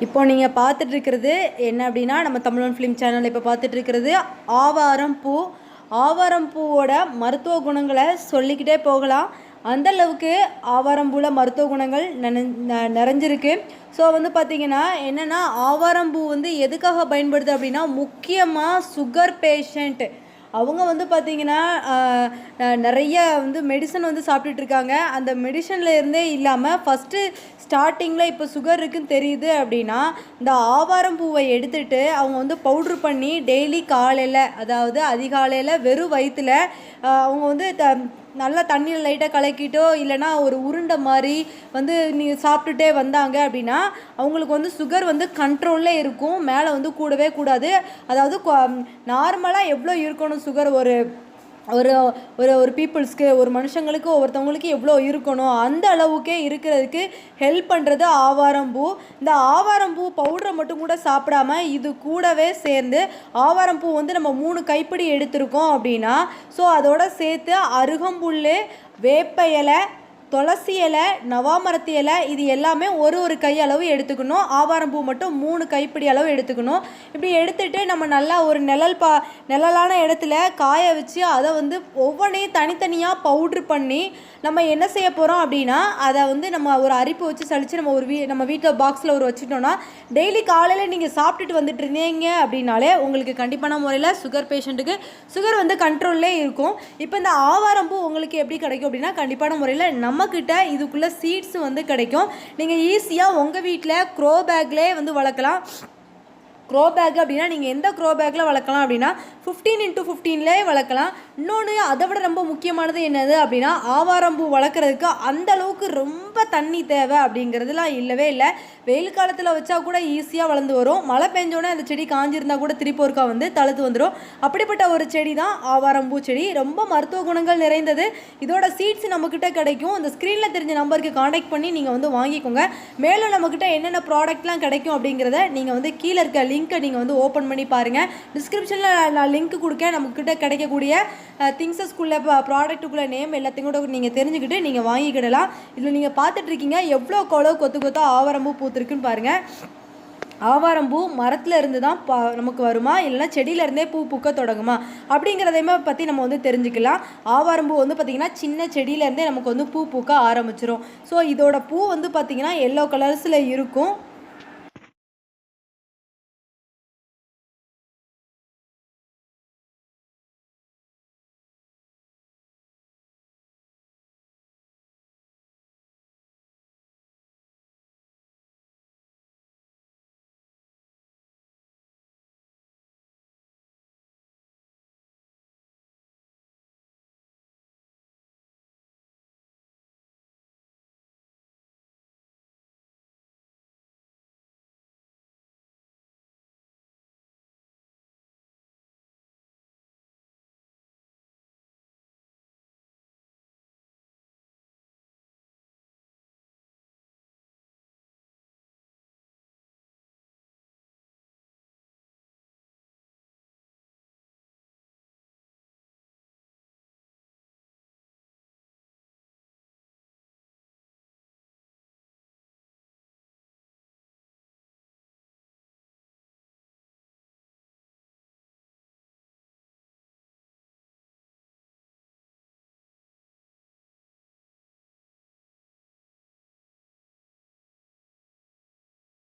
இப்போ நீங்கள் பார்த்துட்ருக்கிறது என்ன அப்படின்னா நம்ம தமிழன் ஃபிலிம் சேனல் இப்போ பார்த்துட்ருக்கிறது ஆவாரம் பூ. ஆவாரம் பூவோட மருத்துவ குணங்களை சொல்லிக்கிட்டே போகலாம். அந்தளவுக்கு ஆவாரம்பூவில் ஆவாரம் பூவில் மருத்துவ குணங்கள் நன ந- நிறைஞ்சிருக்கு. ஸோ வந்து பார்த்திங்கன்னா என்னென்னா ஆவாரம் பூ வந்து எதுக்காக பயன்படுது அப்படின்னா முக்கியமாக சுகர் பேஷண்ட்டு அவங்க வந்து பார்த்தீங்கன்னா நிறைய வந்து மெடிசன் வந்து சாப்பிட்டுட்ருக்காங்க அந்த மெடிசனில் இருந்தே இல்லாமல் ஃபஸ்ட்டு ஸ்டார்டிங்கில் இப்போ சுகர் இருக்குன்னு தெரியுது அப்படின்னா இந்த ஆவாரம் பூவை எடுத்துட்டு அவங்க வந்து பவுட்ரு பண்ணி டெய்லி காலையில் அதாவது அதிகாலையில் வெறும் வயிற்றுல அவங்க வந்து த நல்லா தண்ணியில் லைட்டாக கலக்கிட்டோ இல்லைன்னா ஒரு உருண்டை மாதிரி வந்து நீ சாப்பிட்டுட்டே வந்தாங்க அப்படின்னா அவங்களுக்கு வந்து சுகர் வந்து கண்ட்ரோலில் இருக்கும். மேலே வந்து கூடவே கூடாது. அதாவது நார்மலாக எவ்வளோ இருக்கணும் சுகர் ஒரு ஒரு ஒரு ஒரு பீப்புள்ஸ்க்கு ஒரு மனுஷங்களுக்கு ஒவ்வொருத்தவங்களுக்கு எவ்வளோ இருக்கணும் அந்த அளவுக்கே இருக்கிறதுக்கு ஹெல்ப் பண்ணுறது ஆவாரம்பூ இந்த ஆவாரம்பூ பவுடரை மட்டும் கூட சாப்பிடாம இது கூடவே சேர்ந்து ஆவாரம்பூ வந்து நம்ம மூணு கைப்பிடி எடுத்திருக்கோம் அப்படின்னா ஸோ அதோட சேர்த்து அருகம்புல் வேப்ப இலை துளசி இலை நவாமரத்து இலை இது எல்லாமே ஒரு ஒரு கை அளவு எடுத்துக்கணும். ஆவாரம்பூ மட்டும் மூணு கைப்பிடி அளவு எடுத்துக்கணும். இப்படி எடுத்துகிட்டு நம்ம நல்லா ஒரு நிழல் பா நிழலான இடத்துல காய வச்சு அதை வந்து ஒவ்வொன்றையும் தனித்தனியாக பவுட்ரு பண்ணி நம்ம என்ன செய்ய போகிறோம் அப்படின்னா அதை வந்து நம்ம ஒரு அரிப்பு வச்சு சளிச்சு நம்ம ஒரு வீ நம்ம வீட்டில் பாக்ஸில் ஒரு வச்சுட்டோம்னா டெய்லி காலையில் நீங்கள் சாப்பிட்டுட்டு வந்துட்டு இருந்தீங்க அப்படின்னாலே உங்களுக்கு கண்டிப்பான முறையில் சுகர் பேஷண்ட்டுக்கு சுகர் வந்து கண்ட்ரோல்லே இருக்கும். இப்போ இந்த ஆவாரம்பூ உங்களுக்கு எப்படி கிடைக்கும் அப்படின்னா கண்டிப்பான முறையில் நம்மக்கிட்ட இதுக்குள்ளே சீட்ஸ் வந்து கிடைக்கும். நீங்கள் ஈஸியாக உங்கள் வீட்டில் க்ரோ பேக்லேயே வந்து வளர்க்கலாம். க்ரோ பேக் அப்படின்னா நீங்கள் எந்த க்ரோ பேக்கில் வளர்க்கலாம் அப்படின்னா ஃபிஃப்டீன் இன்ட்டு ஃபிஃப்டீன்லேயே வளர்க்கலாம். இன்னொன்று அதை விட ரொம்ப முக்கியமானது என்னது அப்படின்னா ஆவாரம்பூ வளர்க்குறதுக்கு அந்த அளவுக்கு ரொம்ப தண்ணி தேவை அப்படிங்கிறதுலாம் இல்லவே இல்லை. வெயில் காலத்தில் வச்சா கூட ஈஸியாக வளர்ந்து வரும். மழை பெஞ்சோடனே அந்த செடி காஞ்சிருந்தா கூட திருப்போருக்கா வந்து தழுத்து வந்துடும் அப்படிப்பட்ட ஒரு செடி தான் ஆவாரம்பூ செடி. ரொம்ப மருத்துவ குணங்கள் நிறைந்தது. இதோட சீட்ஸ் நம்மக்கிட்ட கிடைக்கும். அந்த ஸ்க்ரீனில் தெரிஞ்ச நம்பருக்கு காண்டாக்ட் பண்ணி நீங்கள் வந்து வாங்கிக்கோங்க. மேலும் நம்மக்கிட்ட என்னென்ன ப்ராடக்ட்லாம் கிடைக்கும் அப்படிங்கிறத நீங்கள் வந்து கீழே இருக்க லிங்க்கை நீங்கள் வந்து ஓப்பன் பண்ணி பாருங்கள் டிஸ்கிரிப்ஷனில் நான் லிங்க் கொடுக்க நம்மக்கிட்ட கிடைக்கக்கூடிய திங்ஸஸ்குள்ளே ப்ராடக்ட்டுக்குள்ளே நேம் எல்லாத்தையும் கூட நீங்கள் தெரிஞ்சுக்கிட்டு நீங்கள் வாங்கிக்கிடலாம். இதில் நீங்கள் பார்த்துட்ருக்கீங்க எவ்வளோ கொலோ கொத்து கொத்தா ஆவாரம்பூ பூத்துருக்குன்னு பாருங்கள் ஆவாரம்பூ மரத்தில் இருந்து தான் பா நமக்கு வருமா? இல்லைன்னா செடியில இருந்தே பூ பூக்க தொடங்குமா? அப்படிங்கிறதையுமே பற்றி நம்ம வந்து தெரிஞ்சுக்கலாம். ஆவாரம்பூ வந்து பார்த்திங்கன்னா சின்ன செடியிலேருந்தே நமக்கு வந்து பூ பூக்க ஆரம்பிச்சிரும். ஸோ இதோட பூ வந்து பார்த்திங்கன்னா எல்லோ கலர்ஸில் இருக்கும்.